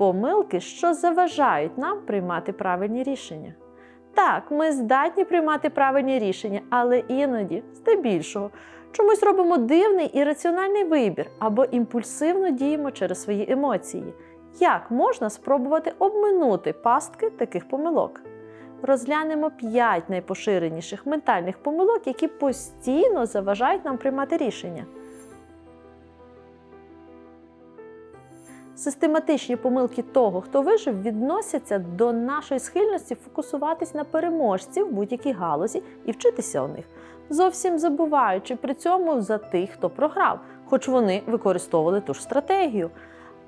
помилки, що заважають нам приймати правильні рішення. Так, ми здатні приймати правильні рішення, але іноді, здебільшого, чомусь робимо дивний і раціональний вибір або імпульсивно діємо через свої емоції. Як можна спробувати обминути пастки таких помилок? Розглянемо 5 найпоширеніших ментальних помилок, які постійно заважають нам приймати рішення. Систематичні помилки того, хто вижив, відносяться до нашої схильності фокусуватись на переможці в будь-якій галузі і вчитися у них, зовсім забуваючи при цьому за тих, хто програв, хоч вони використовували ту ж стратегію.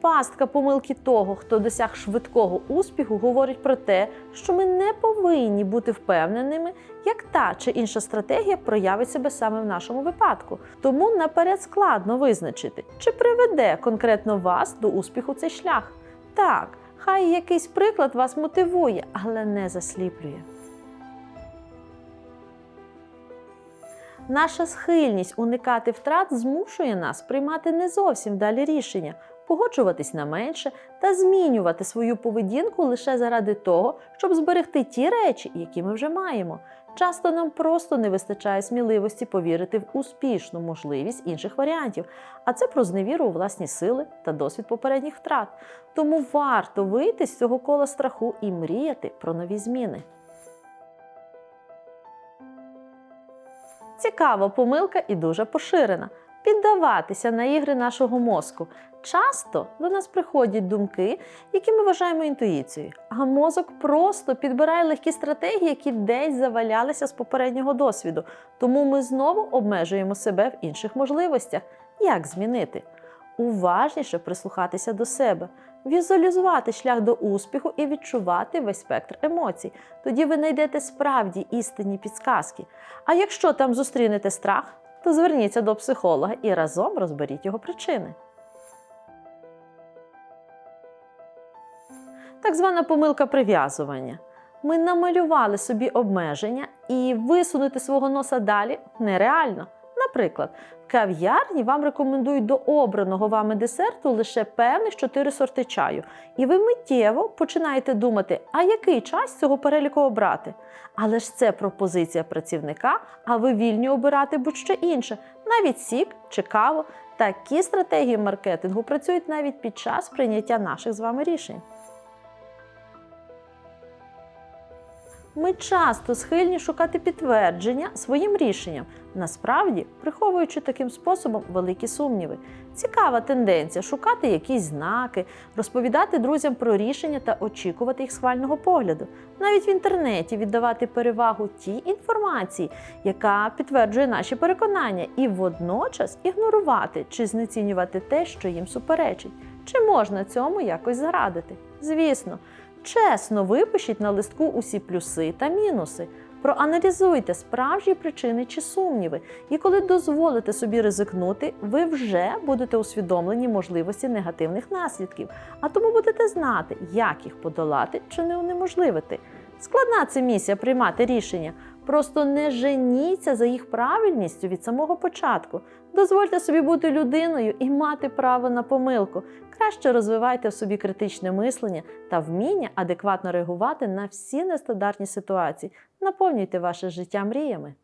Пастка помилки того, хто досяг швидкого успіху, говорить про те, що ми не повинні бути впевненими, як та чи інша стратегія проявить себе саме в нашому випадку. Тому наперед складно визначити, чи приведе конкретно вас до успіху цей шлях. Так, хай якийсь приклад вас мотивує, але не засліплює. Наша схильність уникати втрат змушує нас приймати не зовсім далі рішення, погоджуватись на менше та змінювати свою поведінку лише заради того, щоб зберегти ті речі, які ми вже маємо. Часто нам просто не вистачає сміливості повірити в успішну можливість інших варіантів, а це про зневіру у власні сили та досвід попередніх втрат. Тому варто вийти з цього кола страху і мріяти про нові зміни. Цікава помилка і дуже поширена. Піддаватися на ігри нашого мозку. Часто до нас приходять думки, які ми вважаємо інтуїцією, а мозок просто підбирає легкі стратегії, які десь завалялися з попереднього досвіду. Тому ми знову обмежуємо себе в інших можливостях. Як змінити? Уважніше прислухатися до себе, візуалізувати шлях до успіху і відчувати весь спектр емоцій. Тоді ви знайдете справді істинні підсказки. А якщо там зустрінете страх, то зверніться до психолога і разом розберіть його причини. Так звана помилка прив'язування. Ми намалювали собі обмеження і висунути свого носа далі нереально. Наприклад, в кав'ярні вам рекомендують до обраного вами десерту лише певних 4 сорти чаю, і ви миттєво починаєте думати, а який час цього переліку обрати. Але ж це пропозиція працівника, а ви вільні обирати будь-що інше, навіть сік чи каву. Такі стратегії маркетингу працюють навіть під час прийняття наших з вами рішень. Ми часто схильні шукати підтвердження своїм рішенням, насправді приховуючи таким способом великі сумніви. Цікава тенденція шукати якісь знаки, розповідати друзям про рішення та очікувати їх схвального погляду. Навіть в інтернеті віддавати перевагу тій інформації, яка підтверджує наші переконання, і водночас ігнорувати чи знецінювати те, що їм суперечить. Чи можна цьому якось зарадити? Звісно. Чесно випишіть на листку усі плюси та мінуси. Проаналізуйте справжні причини чи сумніви, і коли дозволите собі ризикнути, ви вже будете усвідомлені можливості негативних наслідків, а тому будете знати, як їх подолати чи не унеможливити. Складна це місія приймати рішення. Просто не женіться за їх правильністю від самого початку. Дозвольте собі бути людиною і мати право на помилку. Краще розвивайте в собі критичне мислення та вміння адекватно реагувати на всі нестандартні ситуації. Наповнюйте ваше життя мріями.